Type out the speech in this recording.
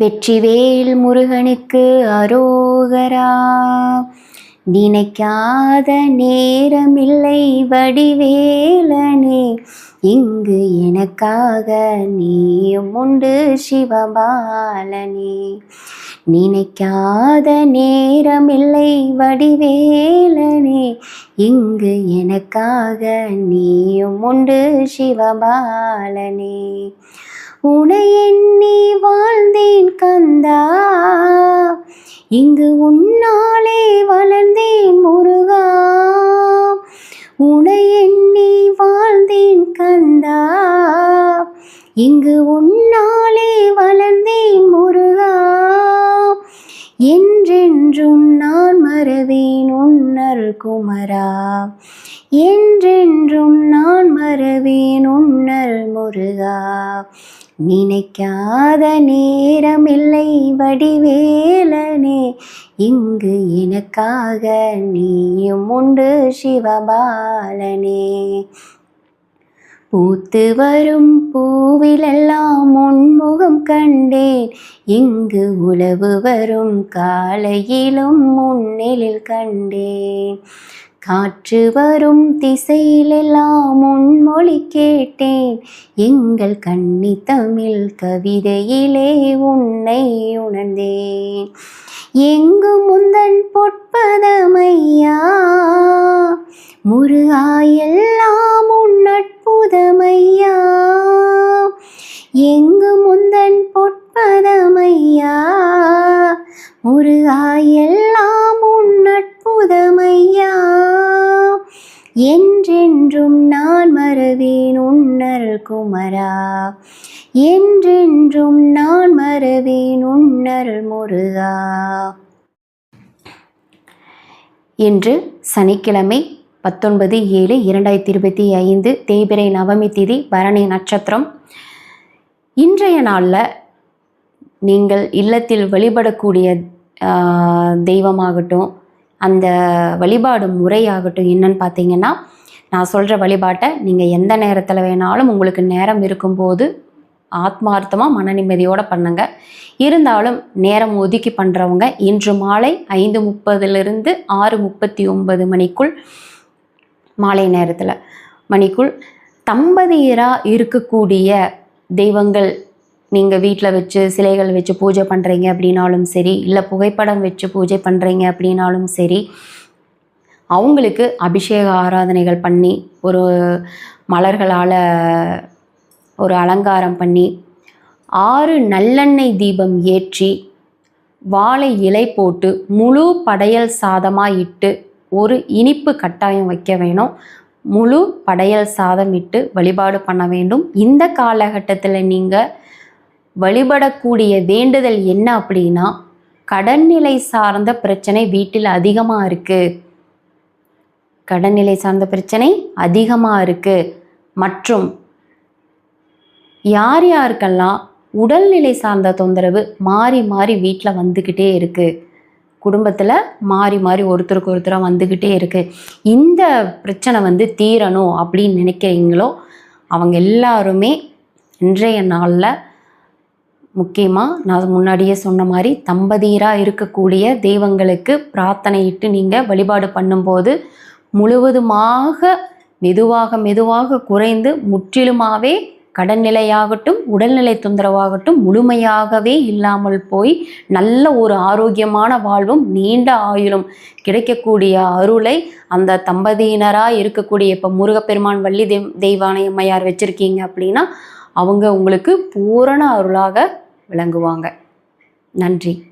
வெற்றிவேல் முருகனுக்கு அரோகரா. நினைக்காத நேரமில்லை வடிவேலனே இங்கு எனக்காக நீயும் உண்டு சிவபாலனே. நினைக்காத நேரமில்லை வடிவேலனே இங்கு எனக்காக நீயும் உண்டு சிவபாலனே. உனை எண்ணி வாழ்ந்தேன் கந்தா. இங்கு உன்னாலே வளர்ந்தேன் முருகா. உனை எண்ணி வாழ்ந்தேன் கந்தா. இங்கு உன்னாலே வளர்ந்தேன் முருகா. என்றென்றும் நான் மறவேன் உன்னர் குமரா. என்றென்றும் நான் மறவேன் உன்னர் முருகா. நினைக்காத நேரமில்லை வடிவேலனே இங்கு எனக்காக நீயும் உண்டு சிவபாலனே. பூத்து வரும் பூவிலெல்லாம் உன்முகம் கண்டேன் இங்கு உழவு வரும் காலையிலும் முன்னிலில் கண்டேன். காற்று வரும் திசையிலெல்லாம் உன்மொழி கேட்டேன். எங்கள் கண்ணி தமிழ் கவிதையிலே உன்னை உணர்ந்தேன். எங்கு முந்தன் பொற்பதமையா? முருகாயெல்லாம் உன் அற்புதமையா? என்றென்றும் நான் மறவேன் உன்னல் குமரா. என்றென்றும் நான் மறவேன் உன்னல் முருகா. இன்று சனிக்கிழமை பத்தொன்பது ஏழு இரண்டாயிரத்தி இருபத்தி ஐந்து தேய்பிரை நவமி திதி பரணி நட்சத்திரம். இன்றைய நாளில் நீங்கள் இல்லத்தில் வழிபடக்கூடிய தெய்வமாகட்டும் அந்த வழிபாடு முறையாகட்டும் என்னன்னு பார்த்தீங்கன்னா நான் சொல்கிற வழிபாட்டை நீங்கள் எந்த நேரத்தில் வேணாலும் உங்களுக்கு நேரம் இருக்கும்போது ஆத்மார்த்தமாக மன நிம்மதியோடு பண்ணுங்க. இருந்தாலும் நேரம் ஒதுக்கி பண்ணுறவங்க இன்று மாலை ஐந்து முப்பதுலேருந்து ஆறு முப்பத்தி ஒன்பது மணிக்குள் மாலை நேரத்தில் மணிக்குள் தம்பதியராக இருக்கக்கூடிய தெய்வங்கள் நீங்கள் வீட்டில் வச்சு சிலைகள் வச்சு பூஜை பண்ணுறீங்க அப்படின்னாலும் சரி இல்லை புகைப்படம் வச்சு பூஜை பண்ணுறீங்க அப்படின்னாலும் சரி அவங்களுக்கு அபிஷேக ஆராதனைகள் பண்ணி ஒரு மலர்களால் ஒரு அலங்காரம் பண்ணி ஆறு நல்லெண்ணெய் தீபம் ஏற்றி வாழை இலை போட்டு முழு படையல் சாதமாக இட்டு ஒரு இனிப்பு கட்டாயம் வைக்க வேணும். முழு படையல் சாதம் இட்டு வழிபாடு பண்ண வேண்டும். இந்த காலகட்டத்தில் நீங்கள் வழிபடக்கூடிய வேண்டுதல் என்ன அப்படின்னா கடன்நிலை சார்ந்த பிரச்சனை வீட்டில் அதிகமாக இருக்குது கடன்நிலை சார்ந்த பிரச்சனை அதிகமாக இருக்குது மற்றும் யார் யாருக்கெல்லாம் உடல்நிலை சார்ந்த தொந்தரவு மாறி மாறி வீட்டில் வந்துக்கிட்டே இருக்குது குடும்பத்தில் மாறி மாறி ஒருத்தருக்கு ஒருத்தராக வந்துக்கிட்டே இருக்குது இந்த பிரச்சனை வந்து தீரணும் அப்படின்னு நினைக்கிறீங்களோ அவங்க எல்லாருமே இன்றைய நாளில் முக்கியமாக நான் முன்னாடியே சொன்ன மாதிரி தம்பதியராக இருக்கக்கூடிய தெய்வங்களுக்கு பிரார்த்தனையிட்டு நீங்கள் வழிபாடு பண்ணும்போது முழுவதுமாக மெதுவாக மெதுவாக குறைந்து முற்றிலுமாகவே கடன்நிலையாகட்டும் உடல்நிலை தொந்தரவாகட்டும் முழுமையாகவே இல்லாமல் போய் நல்ல ஒரு ஆரோக்கியமான வாழ்வும் நீண்ட ஆயுளும் கிடைக்கக்கூடிய அருளை அந்த தம்பதியினராக இருக்கக்கூடிய இப்போ முருகப்பெருமான் வள்ளி தெய்வ தெய்வானை அம்மையார் வச்சுருக்கீங்க அப்படின்னா அவங்க உங்களுக்கு பூரண அருளாக விளங்குவாங்க நன்றி.